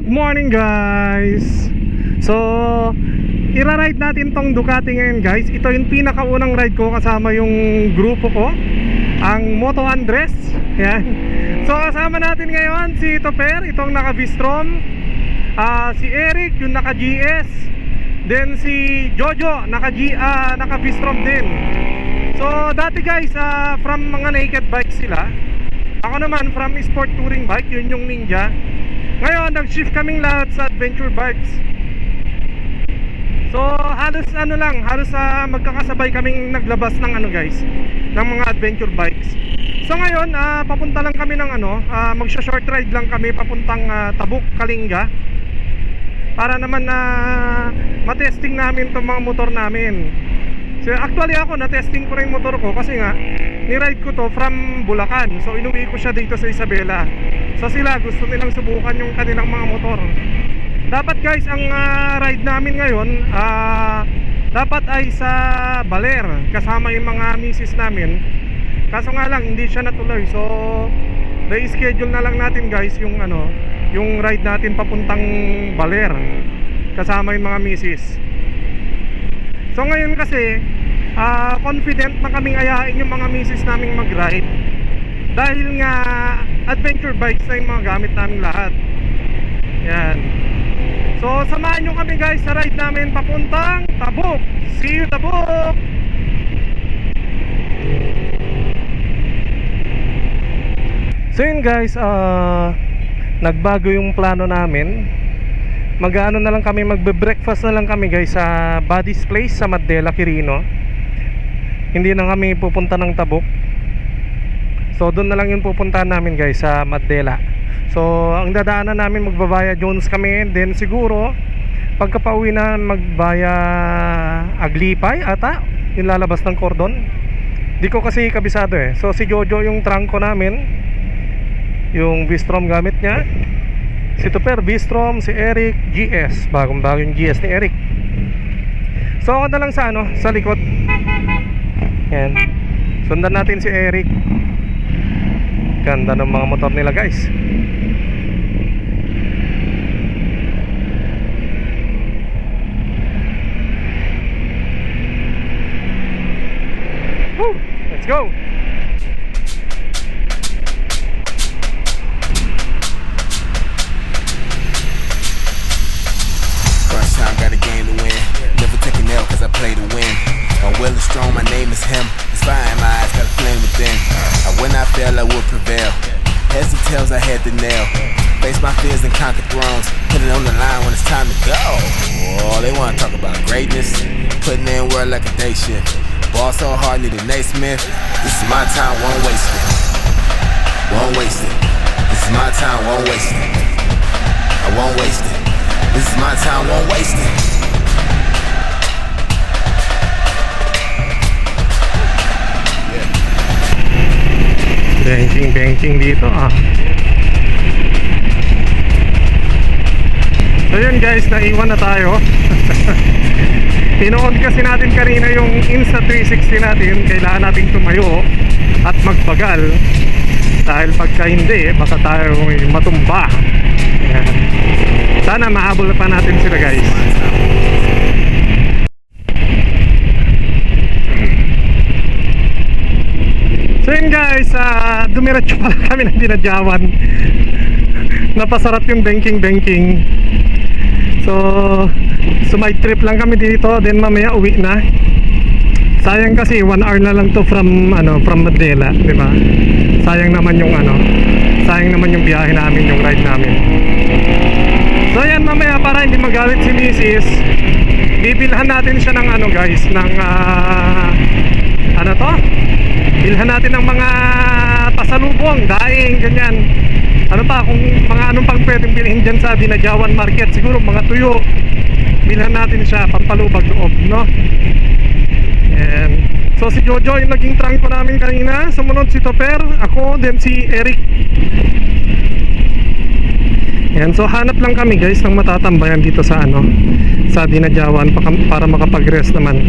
Good morning guys. So Ira-ride natin tong Ducati ngayon guys. Ito yung pinakaunang ride ko kasama yung grupo ko Ang Moto Andres. Yan So kasama natin ngayon si Toper Itong naka Vistrom Ah, Si Eric yung naka GS Then si Jojo naka, G, ah, naka Vistrom din. So dati guys ah, From mga naked bikes sila. Ako naman from sport touring bike Yun yung Ninja ngayon, nag-shift kaming lahat sa adventure bikes. So, halos ano lang, halos sa magkakasabay kaming naglabas ng ano guys, ng mga adventure bikes. So ngayon, ah, papunta lang kami ng ano, ah, magsha-short ride lang kami papuntang ah, Tabuk, Kalinga. Para naman na matesting namin tong mga motor namin. So actually ako, na-testing ko rin motor ko kasi nga, ni-ride ko to from Bulacan. So inuwi ko siya dito sa Isabela. So sila gusto nilang subukan yung kanilang mga motor. Dapat guys, ang ah, ride namin ngayon, ah, dapat ay sa Baler kasama yung mga misis namin. Kaso nga lang hindi siya natuloy. So re-schedule na lang natin guys yung ano, yung ride natin papuntang Baler kasama yung mga misis. So ngayon kasi ah, confident na kaming ayain yung mga misis naming mag-ride dahil nga adventure bikes na yung mga gamit namin lahat. Yan. So samahan nyo kami guys sa ride namin papuntang Tabuk. See you Tabuk! So yun guys, ah nagbago yung plano namin mag-ano na lang kami magbe-breakfast na lang kami guys sa Buddy's Place sa Mandela Quirino hindi na kami pupunta ng Tabuk so doon na lang yung pupuntahan namin guys sa Mandela. So ang dadaanan namin magbabaya Jones kami. Then siguro pagka pauwi na magbaya Aglipay ata. Yung lalabas ng cordon di ko kasi kabisado eh. So si Jojo yung trangko namin. Yung Vistrom gamit niya. Si Tuper Vistrom, si Eric GS bagong bagong GS ni Eric. So ako na lang sa ano sa likod yan sundan natin si Eric ganda ng mga motor nila guys Woo! let's go Crunch time, got a game to win. Never take an L cause I play to win. I'm well and strong, my name is him. It's my eyes, got a flame within. And when I fail, I will prevail. Heads and tails, I had the nail. Face my fears and conquer thrones. Put it on the line when it's time to go. Oh, they wanna talk about greatness. Putting in work like a day shift. Ball so hard, need a Naismith. This is my time, won't waste it. Won't waste it. This is my time, won't waste it. I won't waste it. This is my time, won't waste it. Banking, banking dito ah. So yun guys, naiwan na tayo. Inoon kasi natin kanina yung Insta360 natin. Kailangan nating tumayo at magbagal. Dahil pagka hindi, baka tayo matumba. Sana mahabol pa natin sila guys. So yun guys, uh, dumiretso pala kami ng dinadyawan Napasarap yung banking-banking So, sumide trip lang kami dito Then mamaya uwi na Sayang kasi 1 hour na lang to from ano from Manila, di ba? Sayang naman yung ano, sayang naman yung biyahe namin, yung ride namin. So yan mamaya para hindi magalit si Mrs. Bibilhan natin siya ng ano guys, ng ah, ano to? Bilhan natin ng mga pasalubong, daing, ganyan. Ano pa, kung mga anong pang pwedeng bilhin dyan sa Dinadyawan Market, siguro mga tuyo. Bilhan natin siya, pampalubag loob, no? Yan. So si Jojo yung naging trangko namin kanina. Sumunod si Toper, ako, then si Eric. Yan, so hanap lang kami guys ng matatambayan dito sa ano, sa Dinadyawan pa- para makapag-rest naman.